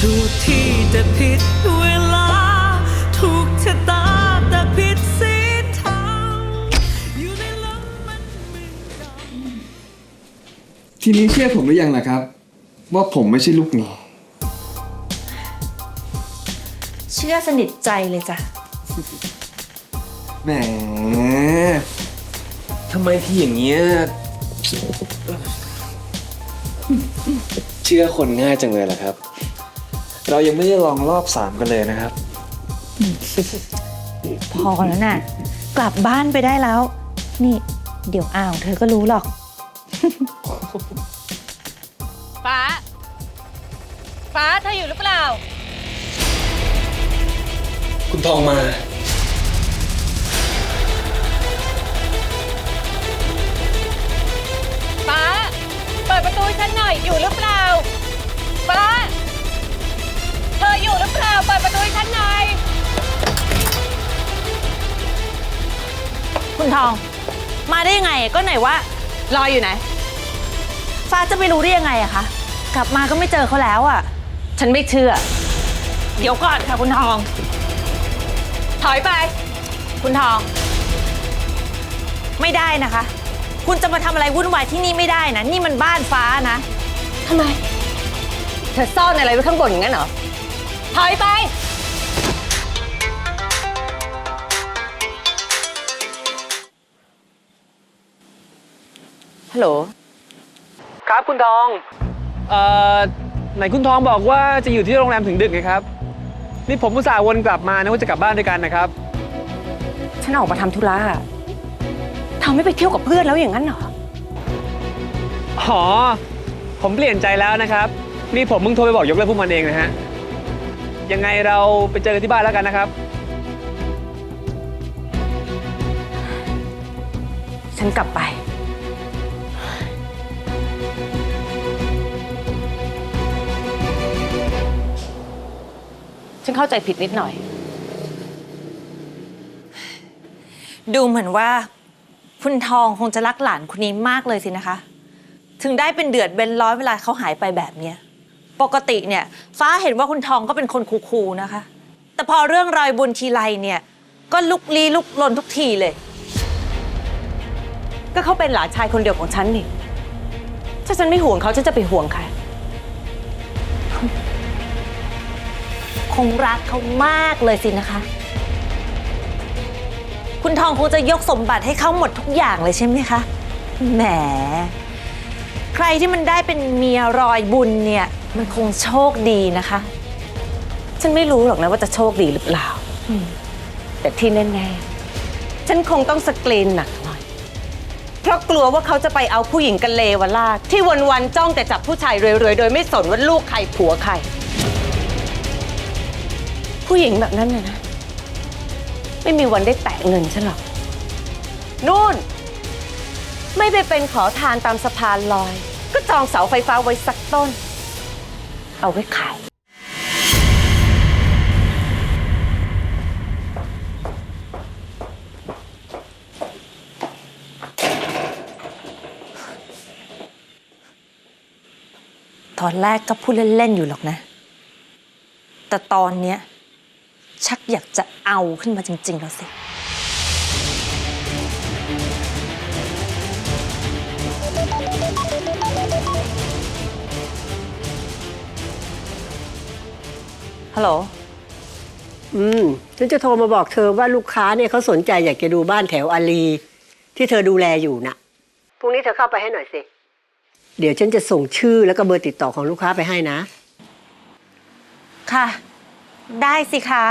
ถูกที่แต่ผิดเวลา ถูกชะตาแต่ผิดสีทางอยู่ในลมมันไม่ดำทีนี้เชื่อผมหรือยังล่ะครับ ว่าผมไม่ใช่ลูกหนี้เชื่อสนิทใจเลยจ้ะ แหมทำไมพี่อย่างเงี้ยเชื่อคนง่ายจังเลยล่ะครับ เรายังไม่ได้ลองรอบสามกันเลยนะครับ พอแล้วน่ะ กลับบ้านไปได้แล้ว นี่ เดี๋ยวอ้าวเธอก็รู้หรอก ฟ้า ฟ้าเธออยู่หรือเปล่า คุณทองมา ฟ้า เปิดประตูให้ฉันหน่อยอยู่หรือเปล่าฟ้า คุณทอง มาได้ยังไงก็ไหนว่ารออยู่ไหน ฟ้าจะไปรู้ได้ยังไงอะคะ กลับมาก็ไม่เจอเขาแล้วอะฉันไม่เชื่อ เดี๋ยวก่อนค่ะคุณทอง ถอยไป คุณทอง ไม่ได้นะคะ คุณจะมาทำอะไรวุ่นวายที่นี่ไม่ได้นะ นี่มันบ้านฟ้านะ ทำไม เธอซ่อนอะไรไว้ข้างบนอย่างนั้นเหรอ ถอยไป ฮัลโหล ครับคุณทอง เอ่อ ไหนคุณทองบอกว่าจะอยู่ที่โรงแรมถึงดึกไงครับ นี่ผมอุตส่าห์วนกลับมานะว่าจะกลับบ้านด้วยกันนะครับ ฉันออกมาทำธุระเธอไม่ไปเที่ยวกับเพื่อนแล้วอย่างนั้นเหรอ อ๋อ ผมเปลี่ยนใจแล้วนะครับ นี่ผมเพิ่งโทรไปบอกยกเลิกพวกมันเองนะฮะ ยังไงเราไปเจอกันที่บ้านแล้วกันนะครับ ฉันกลับไป ฉันเข้าใจผิดนิดหน่อย ดูเหมือนว่าคุณทองคงจะรักหลานคนนี้มากเลยสินะคะ ถึงได้เป็นเดือดเป็นร้อนเวลาเขาหายไปแบบเนี้ยปกติเนี่ย ฟ้าเห็นว่าคุณทองก็เป็นคนคูลๆนะคะ แต่พอเรื่องรอยบุญทีไรเนี่ย ก็ลุกลี้ลุกลนทุกทีเลย ก็เขาเป็นหลานชายคนเดียวของฉันนี่ ถ้าฉันไม่ห่วงเขาฉันจะไปห่วงใคร คงรักเขามากเลยสินะคะ คุณทองคงจะยกสมบัติให้เขาหมดทุกอย่างเลยใช่ไหมคะ แหม ใครที่มันได้เป็นเมียรอยบุญเนี่ย มันคงโชคดีนะคะ ฉันไม่รู้หรอกนะว่าจะโชคดีหรือเปล่า แต่ที่แน่ๆ ฉันคงต้องสกรีนหนักหน่อย เพราะกลัวว่าเขาจะไปเอาผู้หญิงกันเลวลาดที่วันๆจ้องแต่จับผู้ชายรวยๆ โดยไม่สนว่าลูกใครผัวใคร ผู้หญิงแบบนั้นน่ะนะ ไม่มีวันได้แตะเงินฉันหรอก นู่น ไม่ไปเป็นขอทานตามสะพานลอย ก็จองเสาไฟฟ้าไว้สักต้น เอาไว้ขาย ตอนแรกก็พูดเล่น ๆ อยู่หรอกนะ แต่ตอนเนี้ย ชักอยากจะเอาขึ้นมาจริง ๆ แล้วสิ ฮัลโหล อืม ฉันจะโทรมาบอกเธอว่าลูกค้าเนี่ยเขาสนใจอยากจะดูบ้านแถวอารี ที่เธอดูแลอยู่น่ะ พรุ่งนี้เธอเข้าไปให้หน่อยสิ เดี๋ยวฉันจะส่งชื่อแล้วก็เบอร์ติดต่อของลูกค้าไปให้นะ ค่ะ ได้สิคะ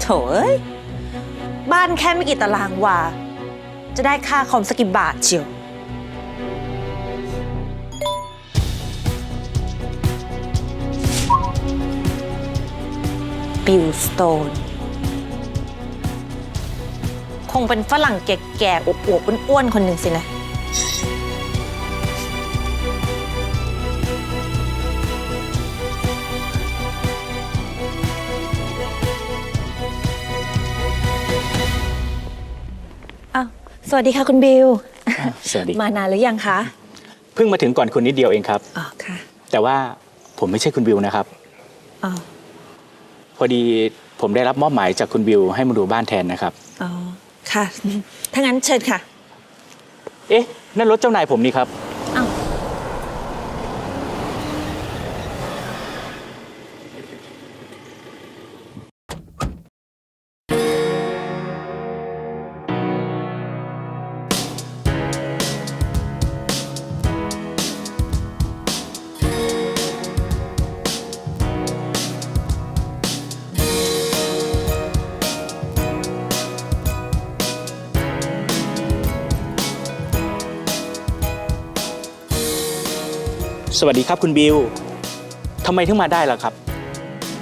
โถเอ้ย บ้านแค่ไม่กี่ตารางวา จะได้ค่าคอมสกกิบาทเชียว บิลสโตน คงเป็นฝรั่งแก่ๆอวบๆอ้วนๆคนหนึ่งสินะ สวัสดีค่ะคุณบิว สวัสดี มานานหรือยังคะเพิ่งมาถึงก่อนคุณนิดเดียวเองครับ อ๋อค่ะแต่ว่าผมไม่ใช่คุณวิวนะครับ อ๋อพอดีผมได้รับมอบหมายจากคุณวิวให้มาดูบ้านแทนนะครับ อ๋อค่ะถ้างั้นเชิญค่ะ เอ๊ะนั่นรถเจ้านายผมนี่ครับ สวัสดีครับคุณวิวทำไมถึงมาได้ล่ะครับ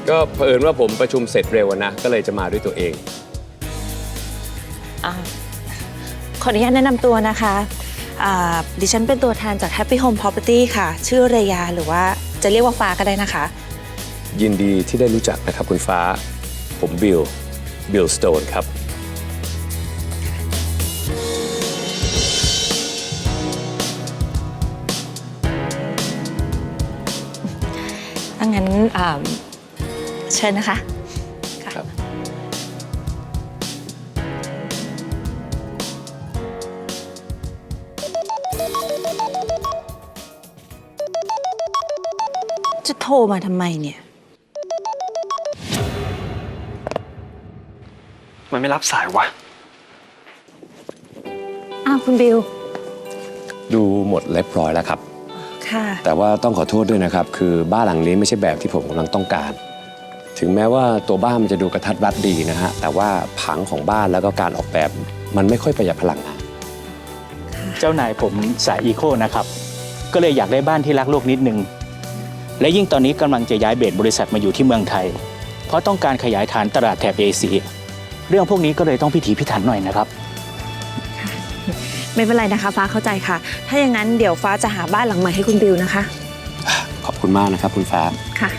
ก็เผอิญว่าผมประชุมเสร็จเร็วอะนะ ก็เลยจะมาด้วยตัวเอง อ่าขออนุญาตแนะนำตัวนะคะอ่าดิฉันเป็นตัวแทนจาก Happy Home Property ค่ะ ชื่อเรยาหรือว่าจะเรียกว่าฟ้าก็ได้นะคะ ยินดีที่ได้รู้จักนะครับคุณฟ้า ผมบิล บิลสโตนครับ อ่าเชิญนะคะะครับ จะโทรมาทำไมเนี่ย มันไม่รับสายวะ อ้าวคุณบิว ดูหมดเรียบร้อยแล้วครับ ค่ะ แต่ว่าต้องขอโทษด้วยนะครับ คือบ้านหลังนี้ไม่ใช่แบบที่ผมกำลังต้องการ ถึงแม้ว่าตัวบ้านมันจะดูกระทัดรัดดีนะฮะ แต่ว่าผังของบ้านแล้วก็การออกแบบมันไม่ค่อยประหยัดพลังงาน เจ้านายผมสายอีโคนะครับ ก็เลยอยากได้บ้านที่รักโลกนิดนึง และยิ่งตอนนี้กำลังจะย้ายเบสบริษัทมาอยู่ที่เมืองไทย เพราะต้องการขยายฐานตลาดแถบเอเชียเรื่องพวกนี้ก็เลยต้องพิถีพิถันหน่อยนะครับ ไม่เป็นไรนะคะ ฟ้าเข้าใจค่ะ ถ้าอย่างนั้นเดี๋ยวฟ้าจะหาบ้านหลังใหม่ให้คุณบิวนะคะ ขอบคุณมากนะครับคุณฟ้า ค่ะ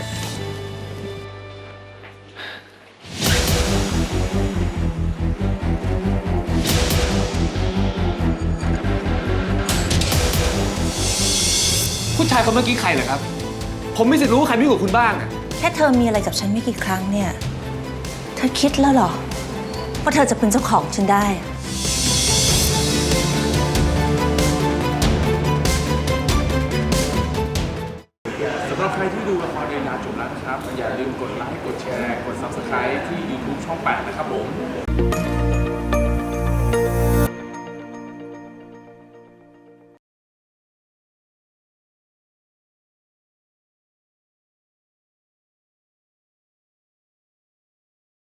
ผู้ชายคนเมื่อกี้ใครเหรอครับ ผมไม่สิทธิ์รู้ว่าใครไม่อยู่กับคุณบ้างอะแค่เธอมีอะไรกับฉันไม่กี่ครั้งเนี่ย เธอคิดแล้วเหรอว่าเธอจะเป็นเจ้าของฉันได้ จบแล้วนะครับ อย่าลืมกดไลค์ กดแชร์ กด Subscribe ที่ YouTube ช่อง 8 นะครับผม